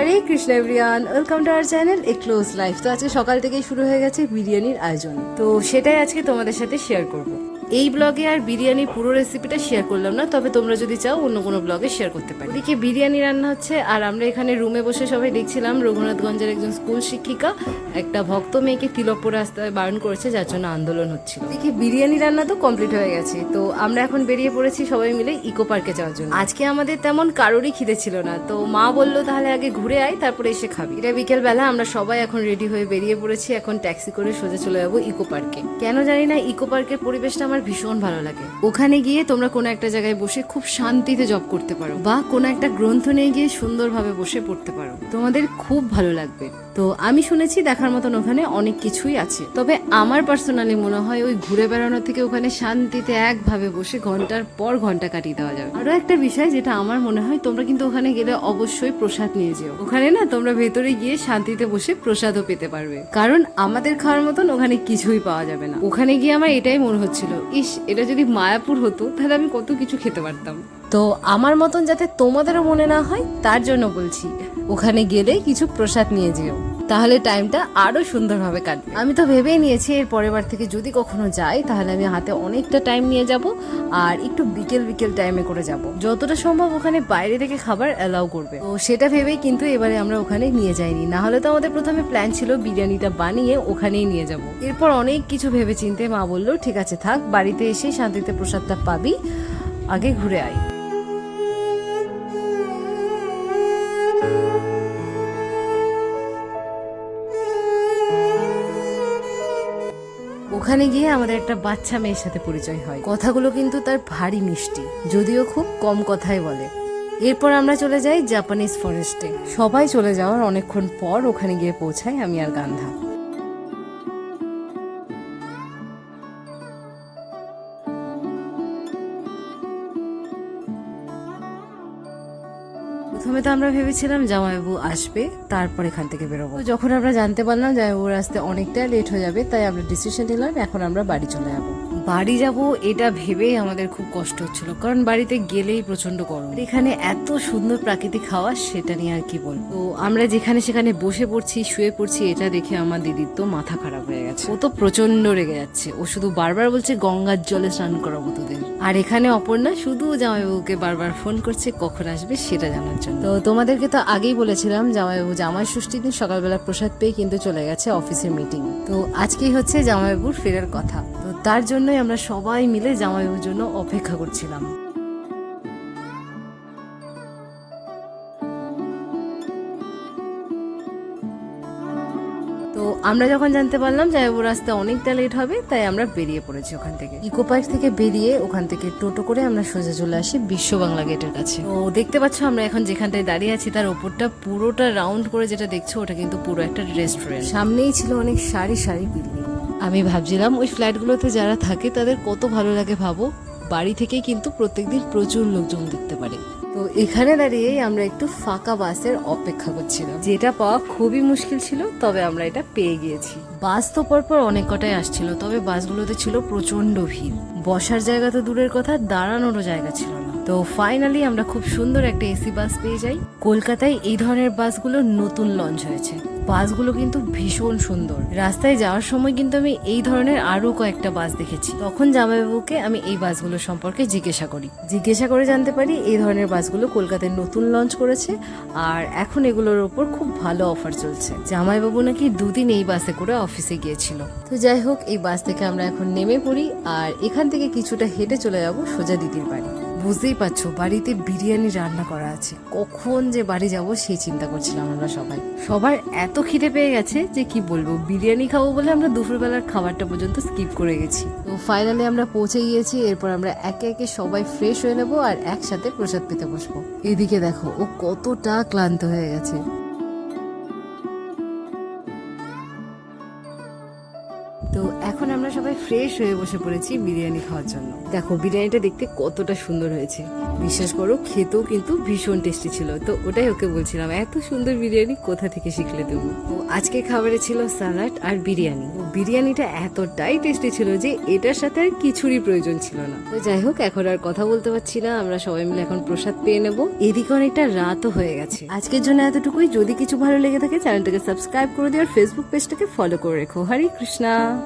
Hare Krishna everyone welcome to our channel a close life তো আজকে সকাল থেকেই শুরু হয়ে গেছে বিরিয়ানির আয়োজন। তো সেটাই আজকে তোমাদের সাথে শেয়ার করব। এই ব্লগে আর বিরিয়ানির পুরো রেসিপিটা শেয়ার করলাম না তবে তোমরা যদি চাও অন্য কোনো ব্লগে শেয়ার করতে পারি। ওদিকে বিরিয়ানি রান্না হচ্ছে আর আমরা এখানে রুমে বসে সবাই দেখছিলাম রঘুনাথগঞ্জের একজন স্কুল শিক্ষিকা একটা ভক্ত মেয়েকে তিলক পরে আসতে বারণ করেছে যার জন্য আন্দোলন হচ্ছিল। দেখি বিরিয়ানি রান্না তো কমপ্লিট হয়ে গেছে তো আমরা এখন বেরিয়ে পড়েছি সবাই মিলে ইকো পার্কে যাওয়ার জন্য। আজকে আমাদের তেমন কারোরই খিদে ছিল না তো মা বলল তাহলে আগে ঘুরে আয় তারপরে এসে খাবি। এটা বিকেল বেলা আমরা সবাই এখন রেডি হয়ে বেরিয়ে পড়েছি এখন ট্যাক্সি করে সোজা চলে যাব ইকো পার্কে কেন জানি না ইকো পার্কের পরিবেশটা আমার ভীষণ ভালো লাগে। ওখানে গিয়ে তোমরা কোনো একটা জায়গায় বসে খুব শান্তিতে জব করতে পারো বা কোনো একটা গ্রন্থ নিয়ে গিয়ে সুন্দরভাবে বসে পড়তে পারো। তোমাদের খুব ভালো লাগবে। তো আমি শুনেছি দেখার মতন ওখানে অনেক কিছুই আছে। তবে আমার পার্সোনালি মনে হয় ওই ঘুরে বেড়ানোর থেকে ওখানে শান্তিতে একভাবে বসে ঘণ্টার পর ঘণ্টা কাটিয়ে দেওয়া যাবে। আরও একটা বিষয় যেটা আমার মনে হয়, তোমরা কিন্তু ওখানে গেলে অবশ্যই প্রসাদ নিয়ে যেও। ওখানে না তোমরা ভেতরে গিয়ে শান্তিতে বসে প্রসাদও পেতে পারবে। কারণ আমাদের খাওয়ার মতন ওখানে কিছুই পাওয়া যাবে না। ওখানে গিয়ে আমার এটাই মনে হচ্ছিল ইস, এটা যদি মায়াপুর হতো, তাহলে আমি কত কিছু খেতে পারতাম। তো আমার মতন যাতে তোমাদেরও মনে না হয়, তার জন্য বলছি, ওখানে গেলে কিছু প্রসাদ নিয়ে যেও। তাহলে টাইমটা আরও সুন্দরভাবে কাটবে আমি তো ভেবেই নিয়েছি এর পরের বার থেকে যদি কখনো যাই, তাহলে আমি হাতে অনেকটা টাইম নিয়ে যাব আর একটু বিকেল বিকেল টাইমে করে যাব। যতটা সম্ভব ওখানে বাইরে থেকে খাবার অ্যালাউ করবে। তো সেটা ভেবেই কিন্তু এবারে আমরা ওখানে নিয়ে যাইনি। না হলে তো আমাদের প্রথমে প্ল্যান ছিল বিরিয়ানিটা বানিয়ে ওখানেই নিয়ে যাব। এরপর অনেক কিছু ভেবে চিনতে মা বলল, ঠিক আছে থাক, বাড়িতে এসে শান্তিতে প্রসাদটা পাবি, আগে ঘুরে আয়। ওখানে গিয়ে আমাদের একটা বাচ্চা মেয়ের সাথে পরিচয় হয়। কথাগুলো কিন্তু তার ভারী মিষ্টি, যদিও খুব কম কথাই বলে। এরপর আমরা চলে যাই জাপানিজ ফরেস্টে সবাই চলে যাওয়ার অনেকক্ষণ পর ওখানে গিয়ে পৌঁছাই আমি আর গান্ধা। প্রথমে তো আমরা ভেবেছিলাম জামাইবাবু আসবে, তারপর এখান থেকে বেরোবো। যখন আমরা জানতে পারলাম জামাইবাবুর আসতে অনেকটা লেট হয়ে যাবে, তাই আমরা ডিসিশন নিলাম, এখন আমরা বাড়ি চলে যাব। বাড়ি যাব, এটা ভেবেই আমাদের খুব কষ্ট হচ্ছিল। কারণ বাড়িতে গেলেই প্রচণ্ড গরম। এখানে এত সুন্দর প্রাকৃতিক হাওয়া, সেটা নিয়ে আর কি বলব? তো আমরা যেখানে সেখানে বসে পড়ছি, শুয়ে পড়ছি, এটা দেখে আমার দিদির তো মাথা খারাপ হয়ে গেছে। ও তো প্রচণ্ড রেগে যাচ্ছে। ও শুধু বারবার বলছে, গঙ্গার জলে স্নান করাবো তোদের। আর এখানে অপর্ণা শুধু জামাইবাবুকে বারবার ফোন করছে, কখন আসবে সেটা জানার জন্য। তো তোমাদেরকে তো আগেই বলেছিলাম, জামাইবাবু জামাই ষষ্ঠীর দিন সকালবেলা প্রসাদ পেয়ে কিন্তু চলে গেছে অফিসের মিটিং তো আজকেই হচ্ছে জামাইবাবুর ফেরার কথা। তার জন্যই আমরা সবাই মিলে জামাইবাবুর জন্য অপেক্ষা করছিলাম। তো আমরা যখন জানতে পারলাম জামাইবাবুর রাস্তা অনেকটা লেট হবে, তাই আমরা বেরিয়ে পড়েছি ওখান থেকে। ইকো পার্ক থেকে বেরিয়ে ওখান থেকে টোটো করে আমরা সোজা চলে আসি বিশ্ব বাংলা গেটের কাছে। তো দেখতে পাচ্ছ আমরা এখন যেখানটায় দাঁড়িয়ে আছি, তার ওপরটা পুরোটা রাউন্ড করে যেটা দেখছ, ওটা কিন্তু পুরো একটা রেস্টুরেন্ট সামনেই ছিল অনেক সারি সারি বিল্ডিং আমি ভাবছিলাম ওই ফ্ল্যাটগুলোতে যারা থাকে তাদের কত ভালো লাগে ভাবো। বাড়ি থেকে কিন্তু প্রত্যেকদিন প্রচুর লোকজন দেখতে পারে। তো এখানে দাঁড়িয়েই আমরা একটু ফাঁকা বাসের অপেক্ষা করছিলাম। যেটা পাওয়া খুবই মুশকিল ছিল, তবে আমরা এটা পেয়ে গিয়েছি। বাস তো পরপর অনেক কটাই আসছিল, তবে বাসগুলোতে ছিল প্রচণ্ড ভিড়। বসার জায়গা তো দূরের কথা, দাঁড়ানোরও জায়গা ছিল না। তো ফাইনালি আমরা খুব সুন্দর একটা এসি বাস পেয়ে যাই। কলকাতায় এই ধরনের বাসগুলো নতুন লঞ্চ হয়েছে। বাসগুলো কিন্তু ভীষণ সুন্দর। রাস্তায় যাওয়ার সময় কিন্তু আমি এই ধরনের আরও কয়েকটা বাস দেখেছি। তখন জামাইবাবুকে আমি এই বাসগুলো সম্পর্কে জিজ্ঞাসা করি। জিজ্ঞাসা করে জানতে পারি এই ধরনের বাসগুলো কলকাতায় নতুন লঞ্চ করেছে আর এখন এগুলোর ওপর খুব ভালো অফার চলছে। জামাইবাবু নাকি দুদিন এই বাসে করে অফিসে গিয়েছিল। তো যাই হোক, এই বাস থেকে আমরা এখন নেমে পড়ি আর এখান থেকে কিছুটা হেঁটে চলে যাব সোজা দিদির বাড়ি। বুঝতেই পারছ, বাড়িতে বিরিয়ানি রান্না করা আছে। কখন যে বাড়ি যাব সেই চিন্তা করছিলাম আমরা সবাই। সবার এত খিদে পেয়ে গেছে যে কি বলব, বিরিয়ানি খাব বলে আমরা দুপুরবেলার খাবারটা পর্যন্ত স্কিপ করে গেছি। তো ফাইনালি আমরা পৌঁছে গিয়েছি, এরপর আমরা একে একে সবাই ফ্রেশ হয়ে নেব আর একসাথে প্রসাদ পেতে বসবো। এদিকে দেখো, ও কতটা ক্লান্ত হয়ে গেছে। ফ্রেশ হয়ে বসে পড়েছি বিরিয়ানি খাওয়ার জন্য। দেখো, বিরিয়ানিটা দেখতে কতটা সুন্দর হয়েছে। বিশ্বাস করো, খেতেও কিন্তু ভীষণ টেস্টি ছিল। তো ওটাই ওকে বলছিলাম, এত সুন্দর বিরিয়ানি কোথা থেকে শিখলে তুমি? তো আজকে খাবারে ছিল স্যালাড আর বিরিয়ানি। বিরিয়ানিটা এতটাই টেস্টি ছিল যে এটার সাথে আর কিছুরই প্রয়োজন ছিল না। তো যাই হোক, এখন আর কথা বলতে পারছি না। আমরা সবাই মিলে এখন প্রসাদ পেয়ে নেব। এদিকে অনেকটা রাতও হয়ে গেছে। আজকের জন্য এতটুকুই। যদি কিছু ভালো লেগে থাকে, চ্যানেলটাকে সাবস্ক্রাইব করে দিও আর ফেসবুক পেজটাকে ফলো করে রেখো। হরে কৃষ্ণা!